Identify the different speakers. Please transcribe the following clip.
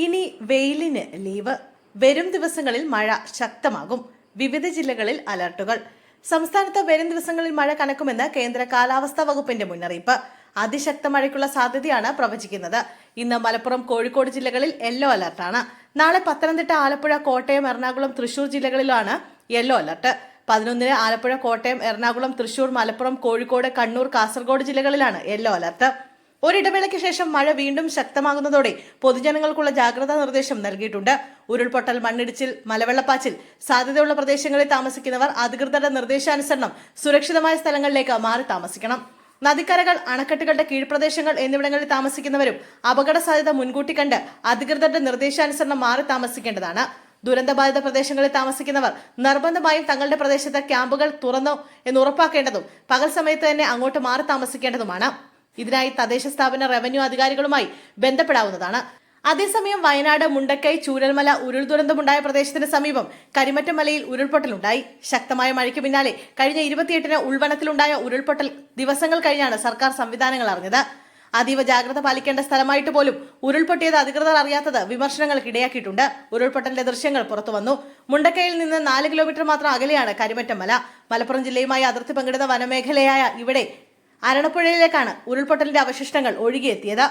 Speaker 1: ഇനി വെയിലിന് ലീവ്. വരും ദിവസങ്ങളിൽ മഴ ശക്തമാകും. വിവിധ ജില്ലകളിൽ അലർട്ടുകൾ. സംസ്ഥാനത്ത് വരും ദിവസങ്ങളിൽ മഴ കനക്കുമെന്ന് കേന്ദ്ര കാലാവസ്ഥാ വകുപ്പിന്റെ മുന്നറിയിപ്പ്. അതിശക്ത മഴയ്ക്കുള്ള സാധ്യതയാണ് പ്രവചിക്കുന്നത്. ഇന്ന് മലപ്പുറം കോഴിക്കോട് ജില്ലകളിൽ യെല്ലോ അലർട്ടാണ്. നാളെ പത്തനംതിട്ട ആലപ്പുഴ കോട്ടയം എറണാകുളം തൃശൂർ ജില്ലകളിലാണ് യെല്ലോ അലർട്ട്. പതിനൊന്നിന് ആലപ്പുഴ കോട്ടയം എറണാകുളം തൃശൂർ മലപ്പുറം കോഴിക്കോട് കണ്ണൂർ കാസർഗോഡ് ജില്ലകളിലാണ് യെല്ലോ അലർട്ട്. ഒരിടവേളയ്ക്ക് ശേഷം മഴ വീണ്ടും ശക്തമാകുന്നതോടെ പൊതുജനങ്ങൾക്കുള്ള ജാഗ്രതാ നിർദ്ദേശം നൽകിയിട്ടുണ്ട്. ഉരുൾപൊട്ടൽ മണ്ണിടിച്ചിൽ മലവെള്ളപ്പാച്ചിൽ സാധ്യതയുള്ള പ്രദേശങ്ങളിൽ താമസിക്കുന്നവർ അധികൃതരുടെ നിർദ്ദേശാനുസരണം സുരക്ഷിതമായ സ്ഥലങ്ങളിലേക്ക് മാറി താമസിക്കണം. നദിക്കരകൾ അണക്കെട്ടുകളുടെ കീഴ്പ്രദേശങ്ങൾ എന്നിവിടങ്ങളിൽ താമസിക്കുന്നവരും അപകട സാധ്യത മുൻകൂട്ടി കണ്ട് അധികൃതരുടെ നിർദ്ദേശാനുസരണം മാറി താമസിക്കേണ്ടതാണ്. ദുരന്തബാധിത പ്രദേശങ്ങളിൽ താമസിക്കുന്നവർ നിർബന്ധമായും തങ്ങളുടെ പ്രദേശത്തെ ക്യാമ്പുകൾ തുറന്നോ എന്ന് ഉറപ്പാക്കേണ്ടതും പകൽ സമയത്ത് തന്നെ അങ്ങോട്ട് മാറി താമസിക്കേണ്ടതുമാണ്. ഇതിനായി തദ്ദേശ സ്ഥാപന റവന്യൂ അധികാരികളുമായി ബന്ധപ്പെടാവുന്നതാണ്. അതേസമയം വയനാട് മുണ്ടക്കൈ ചൂരൽമല ഉരുൾ ദുരന്തമുണ്ടായ പ്രദേശത്തിന് സമീപം കരിമറ്റമലയിൽ ഉരുൾപൊട്ടലുണ്ടായി. ശക്തമായ മഴയ്ക്ക് പിന്നാലെ കഴിഞ്ഞ ഇരുപത്തിയെട്ടിന് ഉൾവനത്തിലുണ്ടായ ഉരുൾപൊട്ടൽ ദിവസങ്ങൾ കഴിഞ്ഞാണ് സർക്കാർ സംവിധാനങ്ങൾ അറിഞ്ഞത്. അതീവ ജാഗ്രത പാലിക്കേണ്ട സ്ഥലമായിട്ട് പോലും ഉരുൾപൊട്ടിയത് അധികൃതർ അറിയാത്തത് വിമർശനങ്ങൾക്ക് ഇടയാക്കിയിട്ടുണ്ട്. ഉരുൾപൊട്ടലിന്റെ ദൃശ്യങ്ങൾ പുറത്തുവന്നു. മുണ്ടക്കയിൽ നിന്ന് നാല് കിലോമീറ്റർ മാത്രം അകലെയാണ് കരിമറ്റം മല മലപ്പുറം ജില്ലയുമായി അതിർത്തി പങ്കിടുന്ന വനമേഖലയായ ഇവിടെ അരണപ്പുഴയിലേക്കാണ് ഉരുൾപൊട്ടലിന്റെ അവശിഷ്ടങ്ങൾ ഒഴുകിയെത്തിയത്.